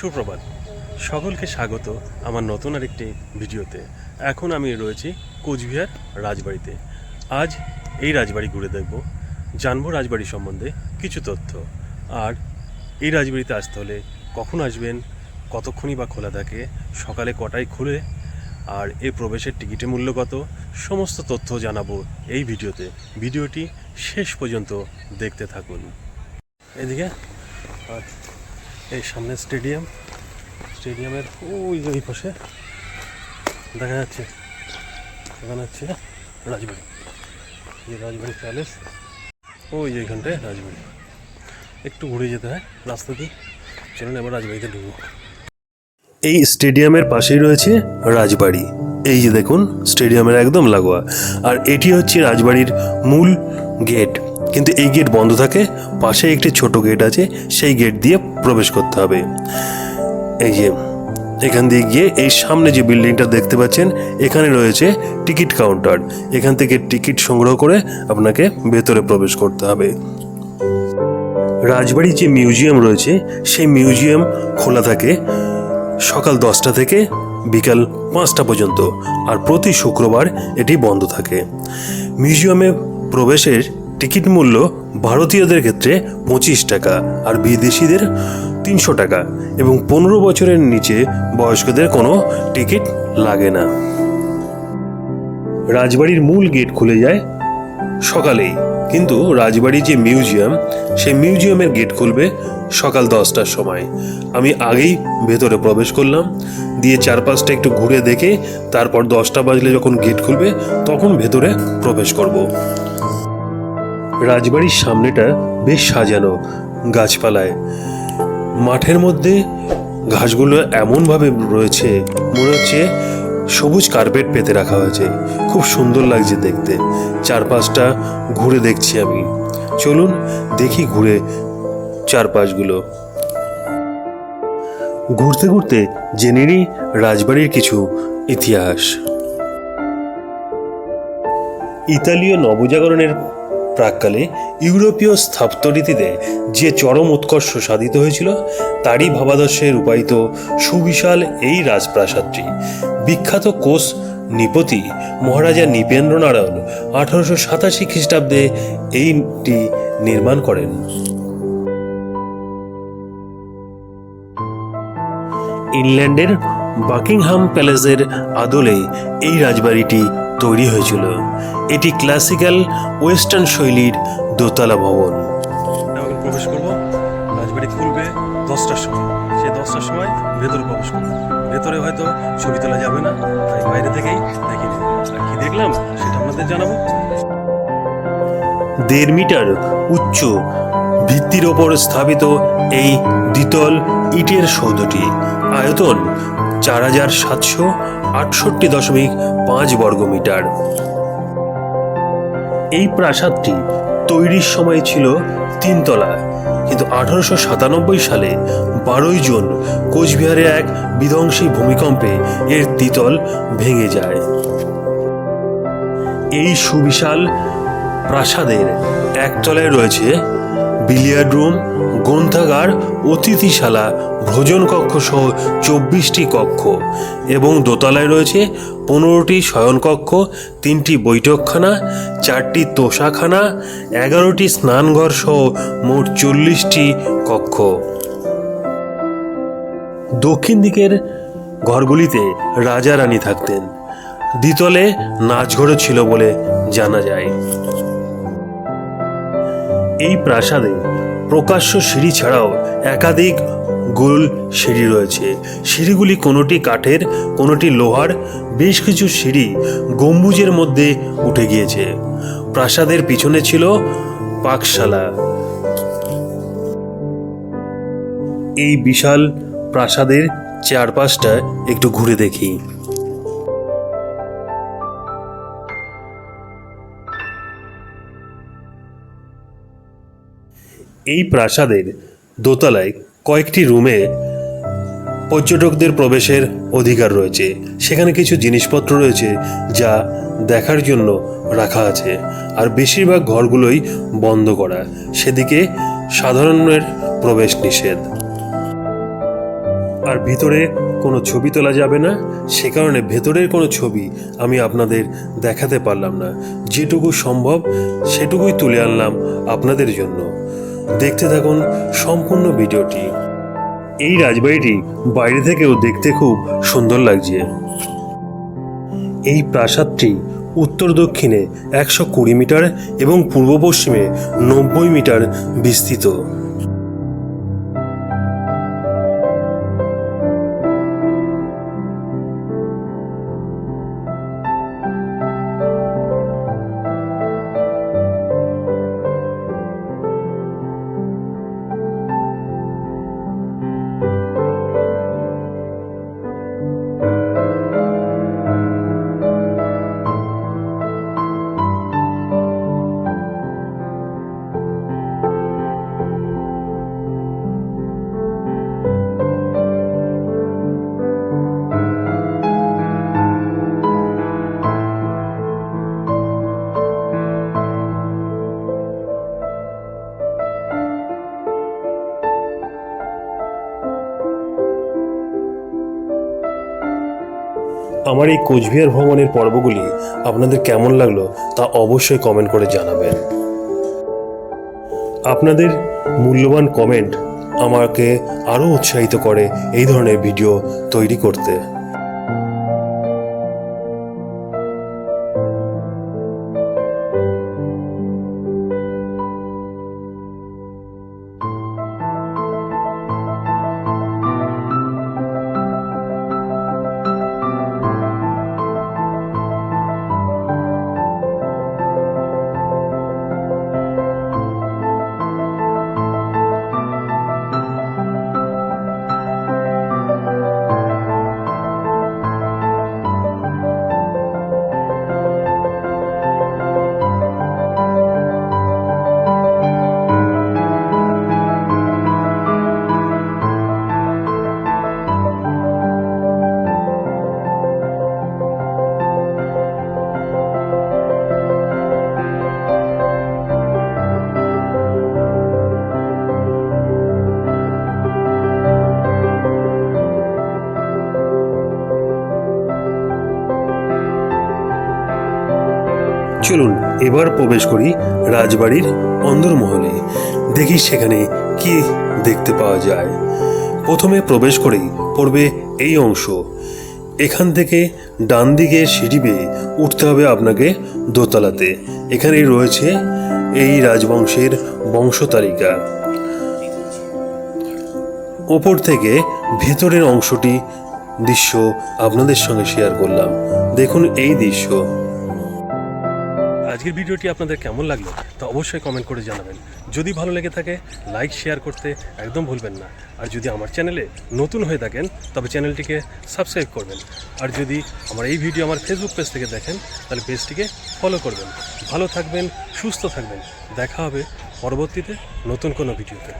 সুপ্রভাত। সকলকে স্বাগত আমার নতুন আরেকটি ভিডিওতে। এখন আমি রয়েছি কোচবিহার রাজবাড়িতে। আজ এই রাজবাড়ি ঘুরে দেখব, জানব রাজবাড়ি সম্বন্ধে কিছু তথ্য। আর এই রাজবাড়িতে আসতে হলে কখন আসবেন, কতক্ষণই বা খোলা থাকে, সকালে কটায় খুলে, আর এই প্রবেশের টিকিটের মূল্য কত, সমস্ত তথ্য জানাব এই ভিডিওতে। ভিডিওটি শেষ পর্যন্ত দেখতে থাকুন। এদিকে? আর এই সামনে স্টেডিয়াম। স্টেডিয়ামের ওই যে ওই পাশে দেখা যাচ্ছে ওখানে হচ্ছে রাজবাড়ি। রাজবাড়ি প্যালেস, ওই যে এখানটায় রাজবাড়ি। একটু ঘুরে যেতে হয়, রাস্তা দিয়ে চলুন এবার রাজবাড়িতে ঢুকবো। এই স্টেডিয়ামের পাশেই রয়েছে রাজবাড়ি। এই যে দেখুন, স্টেডিয়ামের একদম লাগোয়া। আর এটি হচ্ছে রাজবাড়ির মূল গেট। কিন্তু এই গেট বন্ধ থাকে, পাশে একটি ছোট গেট আছে, সেই গেট দিয়ে প্রবেশ করতে হবে। এই যে, এখান দিয়ে গিয়ে এই সামনে যে বিল্ডিংটা দেখতে পাচ্ছেন, এখানে রয়েছে টিকিট কাউন্টার এখান থেকে টিকিট সংগ্রহ করে আপনাকে ভেতরে প্রবেশ করতে হবে। রাজবাড়ির যে মিউজিয়াম রয়েছে, সেই মিউজিয়াম খোলা থাকে সকাল দশটা থেকে বিকাল পাঁচটা পর্যন্ত, আর প্রতি শুক্রবার এটি বন্ধ থাকে। মিউজিয়ামে প্রবেশের টিকিট মূল্য ভারতীয়দের ক্ষেত্রে পঁচিশ টাকা আর বিদেশিদের তিনশো টাকা এবং পনেরো বছরের নিচে বয়স্কদের কোনো টিকিট লাগে না। রাজবাড়ির মূল গেট খুলে যায় সকালেই। কিন্তু রাজবাড়ির যে মিউজিয়াম, সেই মিউজিয়ামের গেট খুলবে সকাল দশটার সময়। আমি আগেই ভেতরে প্রবেশ করলাম, দিয়ে চারপাশটা একটু ঘুরে দেখে তারপর দশটা বাজলে যখন গেট খুলবে, তখন ভেতরে প্রবেশ করব। রাজবাড়ির সামনেটা বেশ সাজানো গাছপালায়। মাঠের মধ্যে ঘাসগুলো এমনভাবে রয়েছে, মনে হচ্ছে সবুজ কার্পেট পেতে রাখা হয়েছে। খুব সুন্দর লাগছে দেখতে। চারপাশটা ঘুরে দেখছি আমি। চলুন দেখি ঘুরে চারপাশগুলো। ঘুরতে ঘুরতে জেনে নিই রাজবাড়ির কিছু ইতিহাস। ইতালীয় নবজাগরণের প্রাককালে ইউরোপীয় স্থাপত্যরীতিতে যে চরম উৎকর্ষ সাধিত হয়েছিল, তারই ভাবাদর্শে রূপায়িত সুবিশাল এই রাজপ্রাসাদটি। বিখ্যাত কোষ নৃপতি মহারাজা নৃপেন্দ্র নারায়ণ আঠারোশো সাতাশি খ্রিস্টাব্দে এইটি নির্মাণ করেন। ইংল্যান্ডের বাকিংহাম প্যালেসের আদলে এই রাজবাড়িটি তৈরি হয়েছিল। এটি ক্লাসিক্যাল ওয়েস্টার্ন শৈলীর দোতলা ভবন। এখন প্রবেশ করব। রাজবাড়ি খুলবে দশটার সময়। সেই দশটার সময় ভেতরে প্রবেশ করব। ভেতরে হয়তো ছবি তোলা যাবে না তাই বাইরে থেকেই দেখে আর কি দেখলাম সেটা আপনাদের জানাব। দেড় মিটার উচ্চ ভিত্তির ওপর স্থাপিত এই দ্বিতল ইটের সৌধটি। আয়তন চার হাজার সাতশো আটষট্টি দশমিক পাঁচ বর্গ মিটার। এই প্রাসাদটি তৈরির সময় ছিল তিনতলা, কিন্তু আঠারোশো সাতানব্বই সালে বারোই জুন কোচবিহারে এক বিধ্বংসী ভূমিকম্পে এর দ্বিতল ভেঙে যায়। এই সুবিশাল প্রাসাদের একতলায় রয়েছে বিলিয়ার্ড রুম গ্রন্থাগার, অতিথিশালা, ভোজন কক্ষ সহ চব্বিশটি কক্ষ এবং দোতলায় রয়েছে পনেরোটি শয়নকক্ষ তিনটি বৈঠকখানা, চারটি তোষাখানা, এগারোটি স্নানঘর সহ মোট চল্লিশটি কক্ষ। দক্ষিণ দিকের ঘরগুলিতে রাজা রানী থাকতেন। দ্বিতলে নাচঘরও ছিল বলে জানা যায়। এই প্রাসাদে প্রকাশ্য সিঁড়ি ছাড়াও একাধিক গোল সিঁড়ি রয়েছে। সিঁড়িগুলি কোনোটি কাঠের, কোনোটি লোহার, বেশ কিছু সিঁড়ি গম্বুজের মধ্যে উঠে গিয়েছে। প্রাসাদের পিছনে ছিল পাকশালা। এই বিশাল প্রাসাদের চারপাশটা একটু ঘুরে দেখি। এই প্রাসাদের দোতলায় কয়েকটি রুমে পর্যটকদের প্রবেশের অধিকার রয়েছে। সেখানে কিছু জিনিসপত্র রয়েছে যা দেখার জন্য রাখা আছে। আর বেশিরভাগ ঘরগুলোই বন্ধ করা। সেদিকে সাধারণের প্রবেশ নিষেধ। আর ভিতরে কোনো ছবি তোলা যাবে না। সে কারণে ভেতরের কোনো ছবি আমি আপনাদের দেখাতে পারলাম না। যেটুকু সম্ভব সেটুকুই তুলে আনলাম আপনাদের জন্য। দেখতে থাকুন সম্পূর্ণ ভিডিওটি। এই রাজবাড়িটি বাইরে থেকেও দেখতে খুব সুন্দর লাগছে। এই প্রাসাদটি উত্তর দক্ষিণে একশো কুড়ি মিটার এবং পূর্ব পশ্চিমে নব্বই মিটার বিস্তৃত। আমার এই কোচবিহার ভ্রমণের পর্বগুলি আপনাদের কেমন লাগল তা অবশ্যই কমেন্ট করে জানাবেন। আপনাদের মূল্যবান কমেন্ট আমাকে আরও উৎসাহিত করে এই ধরনের ভিডিও তৈরি করতে। চলুন এবার প্রবেশ করি রাজবাড়ির অন্দরমহলে। দেখি সেখানে কি দেখতে পাওয়া যায়। প্রথমে প্রবেশ করেই পড়বে এই অংশ। এখান থেকে ডান দিকে সিঁড়ি বেয়ে উঠতে হবে আপনাকে দোতলাতে। এখানেই রয়েছে এই রাজবংশের বংশ তালিকা ওপর থেকে ভেতরের অংশটি দৃশ্য আপনাদের সঙ্গে শেয়ার করলাম। দেখুন এই দৃশ্য। আজকের ভিডিওটি আপনাদের কেমন লাগল তা অবশ্যই কমেন্ট করে জানাবেন। যদি ভালো লেগে থাকে লাইক শেয়ার করতে একদম ভুলবেন না। আর যদি আমার চ্যানেলে নতুন হয়ে থাকেন, তবে চ্যানেলটিকে সাবস্ক্রাইব করবেন। আর যদি আমার এই ভিডিও আমার ফেসবুক পেজ থেকে দেখেন, তাহলে পেজটিকে ফলো করবেন। ভালো থাকবেন, সুস্থ থাকবেন। দেখা হবে পরবর্তীতে নতুন কোনো ভিডিওতে।